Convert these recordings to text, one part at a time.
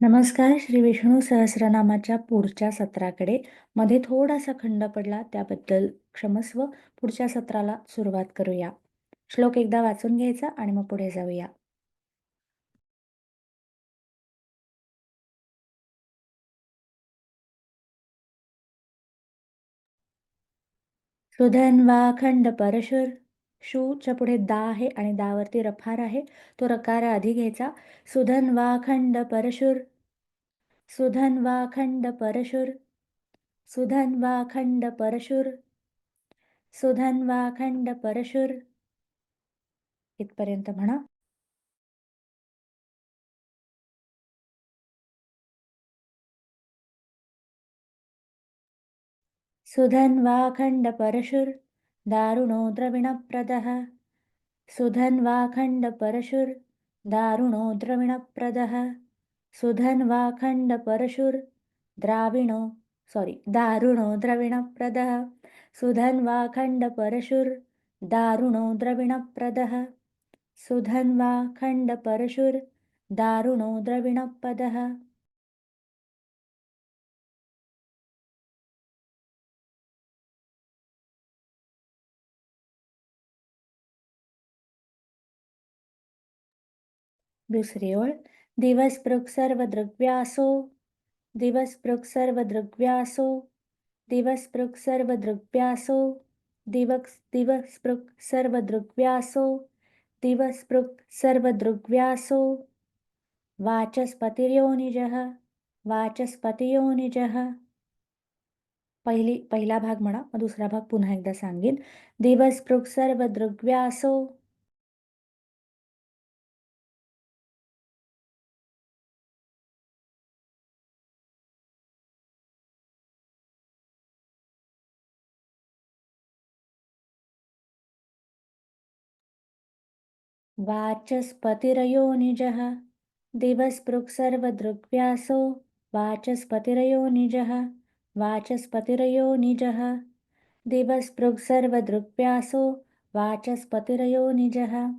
नमस्कार श्री विष्णू सहस्रनामाच्या पुढच्या सत्राकडे. मध्ये थोडासा खंड पडला त्याबद्दल क्षमस्व पुढच्या सत्राला सुरुवात करूया. श्लोक एकदा वाचून घ्यायचा आणि मग पुढे जाऊया. सुधन वा खंड परशुर शूच्या पुढे दा आहे आणि दावरती रफार आहे. तो रकार आधी घ्यायचा. सुधन वा खंड परशुर सुधन्वा खंड परशुर सुधन्वा खंड परशुर सुधन्वा खंड परशुर. इथपर्यंत म्हणा. सुधन्वा खंड परशुर दारुणो द्रविणप्रदः सुधन्वा परशुर् दारुणो द्रविणप्रदः सुधन्वा खंड परशुर द्राविणो सॉरी दारुणो द्रविणप्रदः। सुधन्वा खंड परशुर दारुणो द्रविणप्रदः। सुधन्वा खंड परशुर दारुणो द्रविणपदः दुसरी ओळ दिवस पृग सर्व दृग्व्यासो दिवस पृग सर्व दृग्व्यासो दिवस पृग सर्व दृग्व्यासो दिवस दिवस सर्व दिवस सर्व वाचस्पतिर्योनिजः। वाचस्पतियोनिजः पहिली पहिला भाग म्हणा मग दुसरा भाग पुन्हा एकदा सांगेन. दिवस वाचस्पतिरयो निजः दिवस्पृक्सर्वदृग्व्यासो वाचस्पतिरयो निजः वाचस्पतिरयो निजः दिवस्पृक्सर्वदृग्व्यासो वाचस्पतिरयोनिजः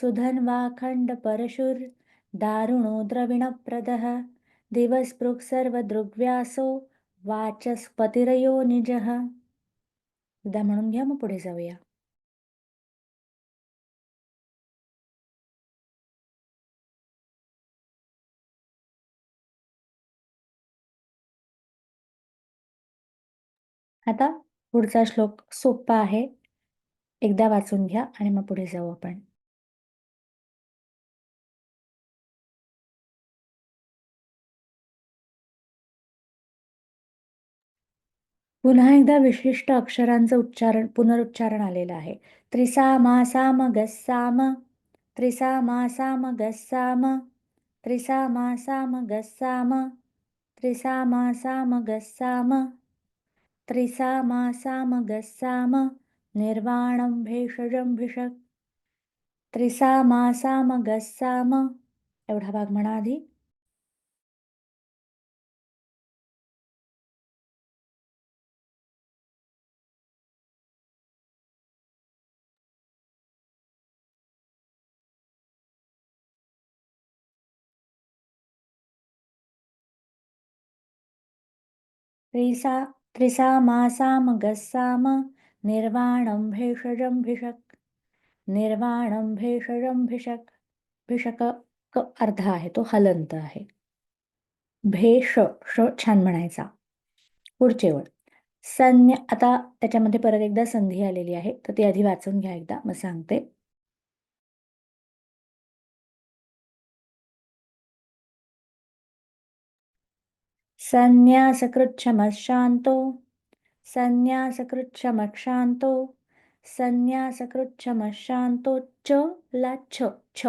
सुधन्वाखण्डपरशुर्दारुणो द्रविणप्रदः। दिवस्पृक्सर्वदृग्व्यासो वाचस्पतिरयोनिजः। एकदा म्हणून घ्या मग पुढे जाऊया. आता पुढचा श्लोक सोपा आहे. एकदा वाचून घ्या आणि मग पुढे जाऊ आपण. पुन्हा एकदा विशिष्ट अक्षरांचं उच्चारण पुनरुच्चारण आलेलं आहे. त्रिसामा साम गस्साम त्रिसामा साम गस्साम त्रिसामा साम गस्साम त्रिसामा साम गस्साम त्रिसामासामगस्साम निर्वाणं भेषजं भिषक त्रिसामासामगस्साम एवढा भाग म्हणा आधी. त्रिसा त्रिसामासाम गस्साम निर्वाणं भेषजं भिषक। निर्वाणं भेषजं भिषक। भिषक क अर्ध आहे तो हलंत आहे। भेष श छान म्हणायचा। पुढचे वळ सन्य आता त्याच्यामध्ये परत एकदा संधी आलेली आहे तर ती आधी वाचून घ्या एकदा मग सांगते. संन्यासकृच्छमशान्तो संन्यासकृच्छमशान्तो संन्यासकृच्छमशान्तो च ला छ। छ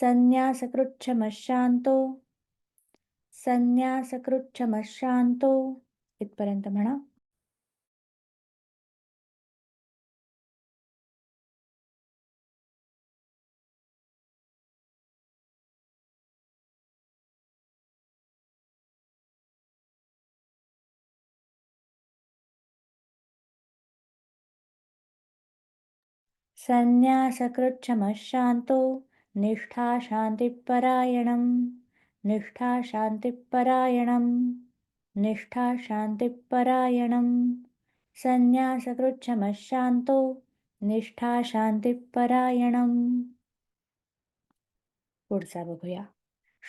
संन्यासकृच्छमशान्तो संन्यासकृच्छमशान्तो इथपर्यंत म्हणा संन्यासकृच्छमशान्तो निष्ठा शान्तिपरायणं निष्ठा शान्तिपरायणं निष्ठा शान्तिपरायणं संन्यासकृच्छमशान्तो निष्ठा शान्तिपरायणम् पुढचा बघूया.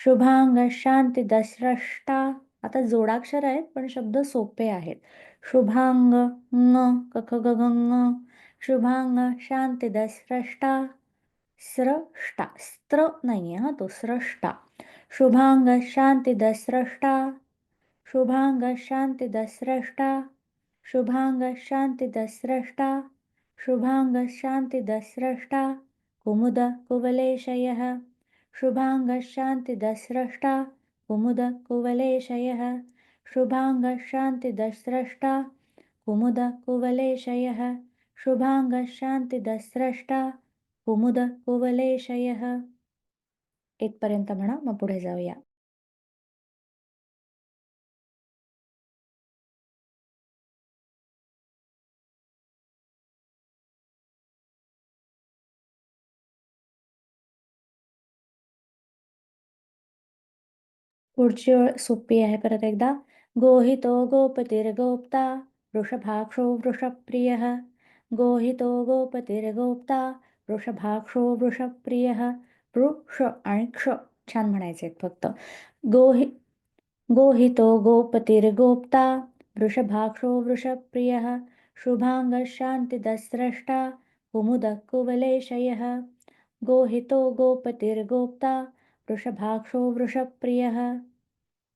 शुभांग शांती दसरष्टा आता जोडाक्षर आहेत पण शब्द सोपे आहेत. शुभांग ङ कख ग ग ङ शुभां शान्तिदस्रष्टा स्रष्टा स्र तो स्रष्टा शुभाङ्गशान्तिदस्रष्टा शुभाङ्गशान्तिदस्रष्टा शुभाङ्गशान्तिदस्रष्टा शुभाङ्गशान्तिदसृष्टा कुमुदकुवलेशयः शुभाङ्गशान्तिदस्रष्टा कुमुद कुवलेशयः। शुभाङ्गशान्तिदस्रष्टा कुमुदकुवलेशयः शुभांग शांती कुमुद कुवलेशयः. इथपर्यंत म्हणा मग पुढे जाऊया. पुढची ओळ सोपी आहे परत एकदा गोहितो गोपतिर्गोप्ता वृषभाक्षो वृषप्रियः। गोहितो गोपतिर्गोप्ता वृषभाक्षो वृषप्रियः वृक्ष आणि क्ष छान म्हणायचे आहेत फक्त. गोहि गोहितो गोपतिर्गोप्ता वृषभाक्षो वृषप्रियः शुभांगशान्तिदस्रष्टा कुमुदकुवलेशयः गोहितो गोपतिर्गोप्ता वृषभाक्षो वृषप्रियः।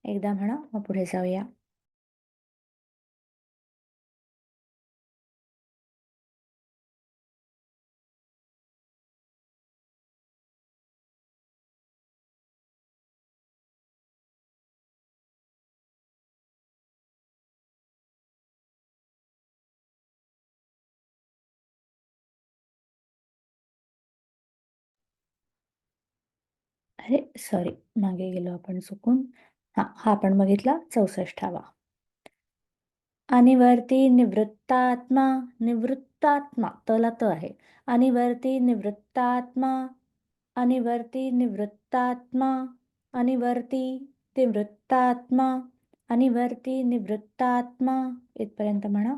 एकदा म्हणा मग पुढे जाऊया. अरे सॉरी मागे गेलो आपण चुकून. हा हा आपण बघितला. चौसष्टावा अनिवर्ती निवृत्तात्मा निवृत्तात्मा तला त आहे. आणि वरती निवृत्तात्मा आणि वरती निवृत्तात्मा आणि वरती निवृत्तात्मा आणि वरती निवृत्तात्मा इथपर्यंत म्हणा.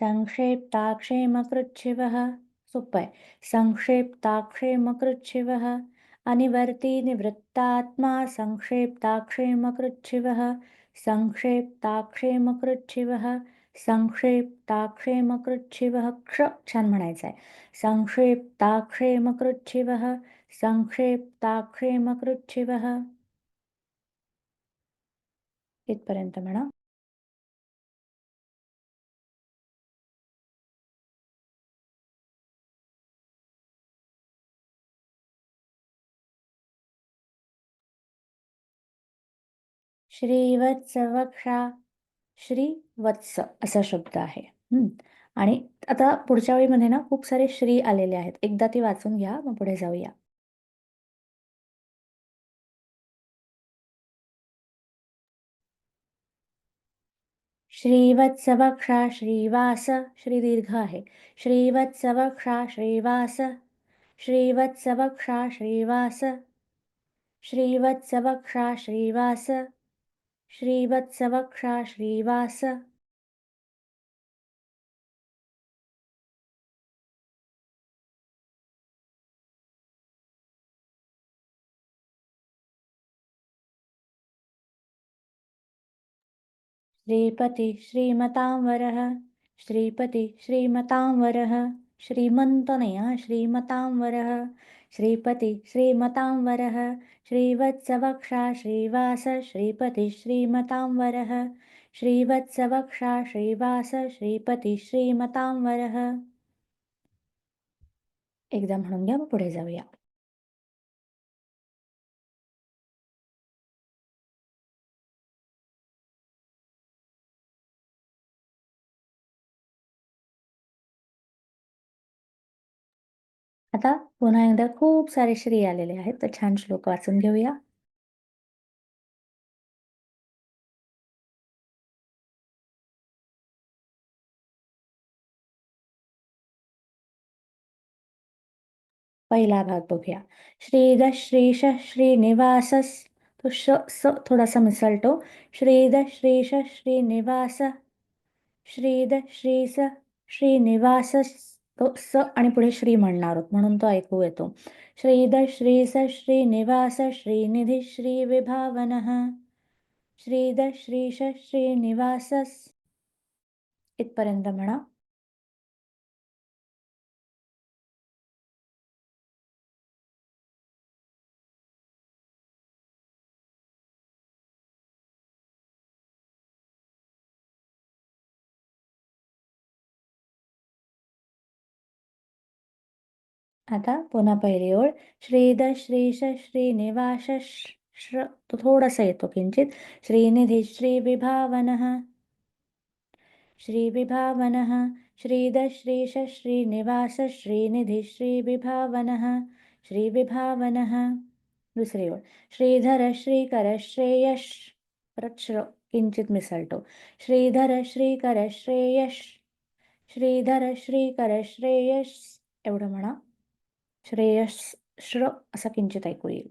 संक्षेप्ताक्षेमकृच्छिवः। सुप्पय। संक्षेप्ताक्षेमकृच्छिवः। अनिवर्ती निवृत्तात्मा संक्षेप्ताक्षेमकृच्छिवः। संक्षेप्ताक्षेमकृच्छिवः। संक्षेप्ताक्षेमकृच्छिवः। क्ष छान म्हणायचं आहे संक्षेप्ताक्षेमकृच्छिवः। संक्षेप्ताक्षेमकृच्छिवः। इथपर्यंत म्हणा श्रीवत्सवक्षा श्रीवत्स असा शब्द आहे. आणि आता पुढच्या वेळीमध्ये ना खूप सारे श्री आलेले आहेत. एकदा ती वाचून घ्या मग पुढे जाऊया. श्रीवत्सवक्षा श्रीवास श्री दीर्घ आहे. श्रीवत्सवक्षा श्रीवास श्रीवत्सवक्षा श्रीवास श्रीवत्सवक्षा श्रीवास. श्रीवत्सवक्षा श्रीवास। श्रीपती श्रीमतांवरः श्रीपती श्रीमतांवरः श्रीमंत नाही श्रीमतांवरः श्रीपती श्रीमतांवरः श्रीवत्सवक्षा श्रीवास श्रीपती श्रीमतांवरः श्रीवत्सवक्षा श्रीवास श्रीपती श्रीमतांवरः एकदा म्हणून घ्या मग पुढे जाऊया. आता पुन्हा एकदा खूप सारे श्री आलेले आहेत तर छान श्लोक वाचून घेऊया. पहिला भाग बघूया. श्रीद श्रीश श्रीनिवास तो श स थोडासा मिसळतो. श्रीद श्रीश श्रीनिवास श्रीद श्रीस श्रीनिवास तो स आणि पुढे श्री म्हणणार आहोत. म्हणून तो ऐकू येतो. श्रीद श्री श्रीनिवास श्रीनिधी श्रीविभावन श्रीद श्रीश श्रीनिवास इथपर्यंत म्हणा. आता पुन्हा पहिली ओळ. श्रीद श्रीश श्रीनिवास श्र तो थोडासा येतो किंचित. श्रीनिधी श्रीविभावन. श्रीविभावन. श्रीद श्रीश श्रीनिवास श्रीनिधी श्रीविभावन. श्रीविभावन. दुसरी ओळ. श्रीधर श्रीकर श्रेयश. परत श्र किंचित मिसळतो. श्रीधर श्रीकर श्रेयश. श्रीधर श्रीकर श्रेयश. एवढं म्हणा. श्रेयस श्र असा किंचित ऐकू येईल.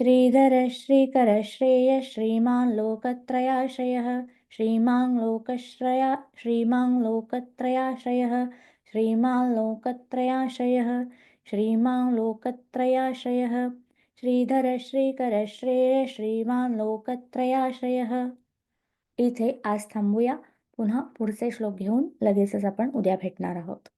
श्रीधर श्रीकर श्रेय श्रीमान् लोकत्रयाश्रयः श्रीमान् लोकश्रया श्रीमान् लोकत्रयाश्रयः श्रीमान् लोकत्रयाश्रयः श्रीमान् लोकत्रयाश्रयः श्रीधर श्रीकर श्रेय लोकत्रयाश्रयः इथे आज थांबूया. पुन्हा पुढचे श्लोक घेऊन लगेचच आपण उद्या भेटणार आहोत.